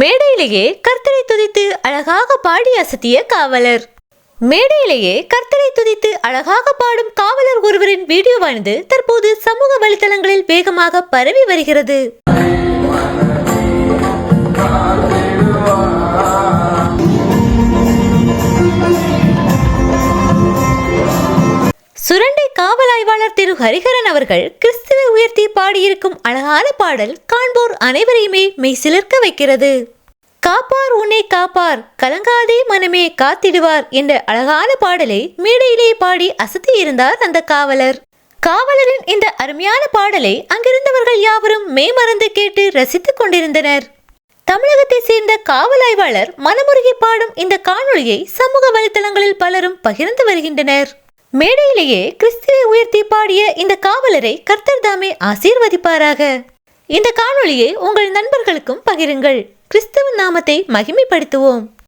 மேடையிலேயே கர்த்தரை துதித்து அழகாக பாடி அசத்திய காவலர். மேடையிலேயே கர்த்தரை துதித்து அழகாக பாடும் காவலர் ஒருவரின் வீடியோவானது தற்போது சமூக வலைதளங்களில் வேகமாக பரவி வருகிறது. சுரண்டை காவல் ஆய்வாளர் திரு ஹரிஹரன் அவர்கள் கிறிஸ்துவை உயர்த்தி பாடியிருக்கும் அழகான பாடல் காண்போர் அனைவரையுமே மெய் சிலிர்க்க வைக்கிறது. காப்பார் உன்னை காப்பார் கலங்காதே மனமே காத்திடுவார் என்ற அழகான பாடலை மேடையிலே பாடி அசத்தி இருந்தார் அந்த காவலர். காவலரின் இந்த அருமையான பாடலை அங்கிருந்தவர்கள் யாவரும் மெய்மறந்து கேட்டு ரசித்துக் கொண்டிருந்தனர். தமிழகத்தை சேர்ந்த காவல் ஆய்வாளர் மனமுருகி பாடும் இந்த காணொளியை சமூக வலைதளங்களில் பலரும் பகிர்ந்து வருகின்றனர். மேடையிலேயே கிறிஸ்துவை உயர்த்தி பாடிய இந்த காவலரை கர்த்தர் தாமே ஆசீர்வதிப்பாராக. இந்த காணொளியை உங்கள் நண்பர்களுக்கும் பகிருங்கள். கிறிஸ்துவ நாமத்தை மகிமைப்படுத்துவோம்.